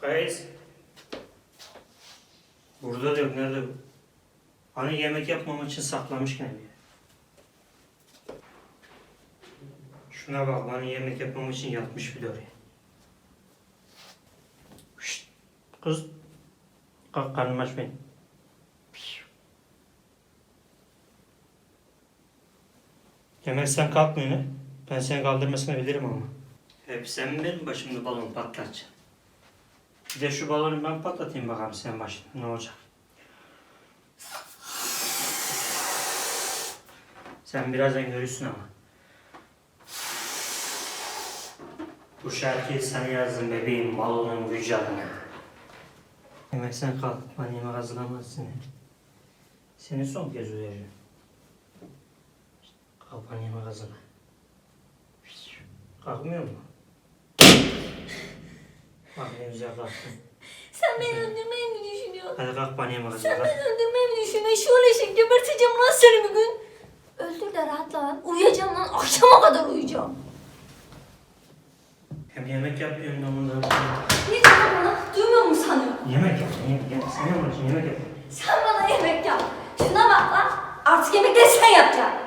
Kayıs. Burada da yok. Nerede bu? Hani yemek yapmam için saklamış bir. Şuna bak bana yemek yapmam için yatmış bir oraya. Şşt, kız. Kalk karnım aç benim. Demek sen kalkmıyorsun? Ben seni kaldırmasını bilirim ama. Hep sen benim başımda balon patlatacaksın? Bir de şu balonu ben patlatayım bakalım sen başına. Ne olacak? Sen birazdan görürsün ama. Bu şarkıyı sana yazdım bebeğim balonun vücuduna. Demek sen kalk. Bana yemek hazırlamazsın. Seni son kez uyarıyorum. Kalk bana yemek hazırla. Kalkmıyor mu? Bak ne güzel kalktın. Sen beni öldürmeyi mi düşünüyorsun? Hadi kalk bana yemek Sen beni öldürmeyi mi düşünüyorsun? Şöyle şey geberteceğim lan seni bir gün. Öldür de rahatla lan. Uyuyacağım lan. Akşama kadar uyuyacağım. Hem yemek yapıyorum ben bundan. Ne diyorsun bana? Duymuyor musun sanıyorsun? Yemek yap, yemek yap. Sen yapacaksın, yemek yap. Sen bana yemek yap. Şuna bak lan. Artık yemekleri sen yapacaksın.